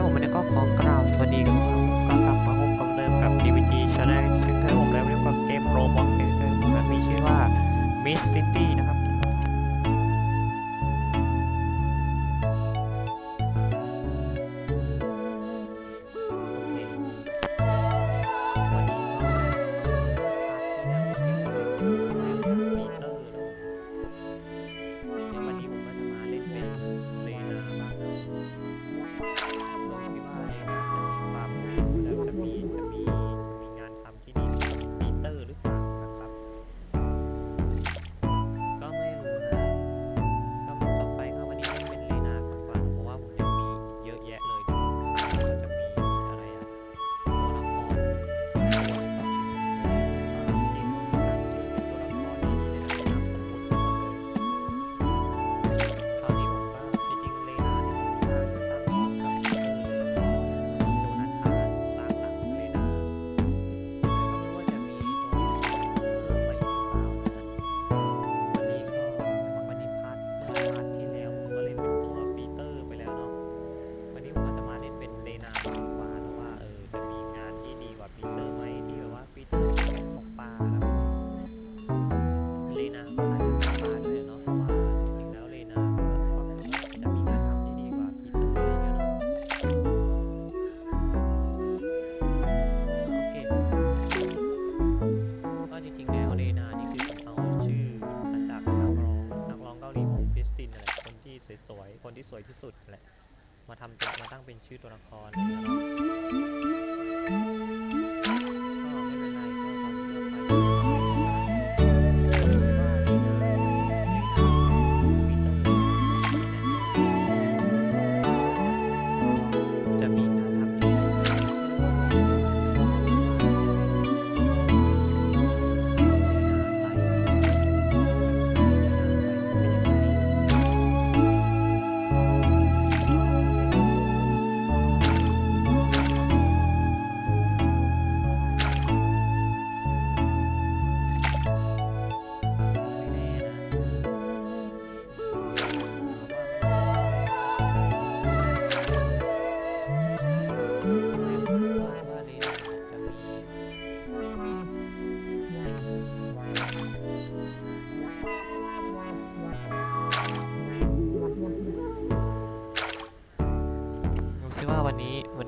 นี้ผมวันนี้ก็ขอกล่าวสวัสดีกันก็กลับมาพบกับเดิมกับ DVG Channel ซึ่งเธอผมแล้วเรียกว่าเกมโรบอทเกมที่มีชื่อว่า Miss City ที่สวยๆ คนที่สวยที่สุดแหละ มาทำตัวมาตั้งเป็นชื่อตัวละครเลยนะครับ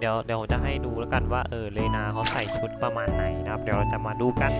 เดี๋ยวเดี๋ยวผมจะให้ดูแล้วกันว่าเออเลนาเขาใส่ชุดประมาณไหนนะครับ เดี๋ยวเราจะมาดูกัน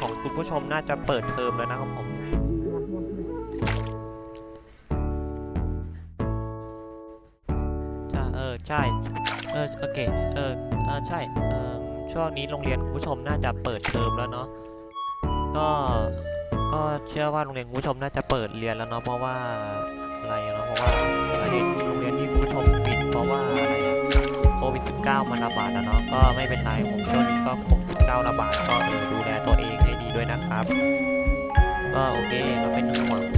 ของคุณผู้ชมน่าจะเปิดเทอมแล้วนะครับผมจะเออใช่เออโอเคเออเออใช่เออช่วงนี้โรงเรียนคุณผู้ชมน่าจะเปิดเทอมแล้วเนาะก็ก็เชื่อว่าโรงเรียนคุณผู้ชมน่าจะเปิดเรียนแล้วเนาะเพราะว่าอะไรเนาะเพราะว่าประเด็นโรงเรียนที่คุณผู้ชมปิดเพราะว่าอะไรโควิด19มันระบาดแล้วเนาะก็ไม่เป็นไรผมช่วงนี้ก็โควิด19ระบาดก็ดูแลตัวเอง ดีด้วยนะครับ ก็โอเคก็เป็นห่วง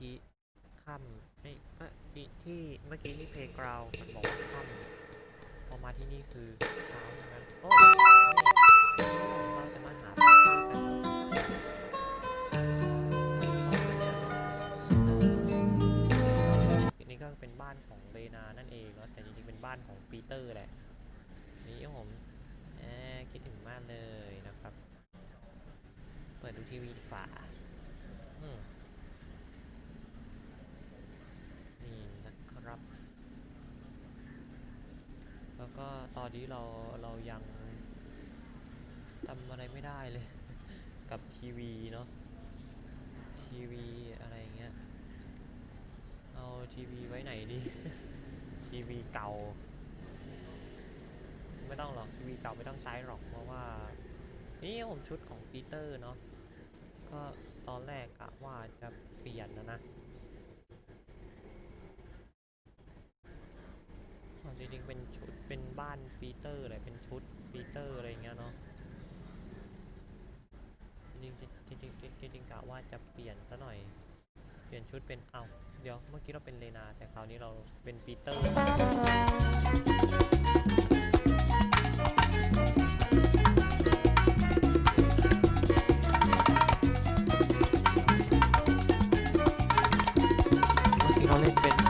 กี้ค่ำนี่เมื่อกี้ที่เมื่อกี้นี่เพลกราวมันบอกว่าค่ำพอมาที่นี่คือเช้าใช่ไหมโอ้เราจะมาหาปีเตอร์กันนี่ก็เป็นบ้านของเลนานั่นเองเนาะแต่จริงๆเป็นบ้านของปีเตอร์แหละนี่ผมคิดถึงมากเลยนะครับ เปิดดูทีวีดีกว่าอืมนี่ นะครับ แล้วก็ตอนนี้เราเรายังทำอะไรไม่ได้เลย กับทีวีเนาะทีวีอะไรอย่างเงี้ย เอาทีวีไว้ไหนดี ทีวีเก่า ไม่ต้องหรอกทีวีเก่าไม่ต้องใช้หรอกเพราะว่า นี่ผมชุดของปีเตอร์เนาะก็ตอนแรกกะว่าจะเปลี่ยนนะนะอ๋อ จริงๆเป็นชุดเป็นบ้านปีเตอร์เลยเป็นชุดปีเตอร์อะไรอย่างเงี้ยเนาะจริงๆจริงๆจริงๆจริงกะว่าจะเปลี่ยนซะหน่อย เปลี่ยนชุดเป็นเอาเดี๋ยวเมื่อกี้เราเป็นเลนาแต่คราวนี้เราเป็นปีเตอร์เมื่อกี้เราเล่นเป็น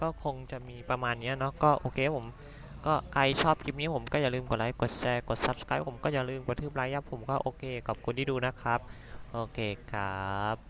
ก็คงจะมีประมาณนี้เนาะก็โอเคผมก็ใครชอบคลิปนี้ผมก็อย่าลืมกดไลค์กดแชร์กด subscribe ผมก็อย่าลืมกดทืบไลค์ยับผมก็โอเคขอบคุณที่ดูนะครับ โอเคครับ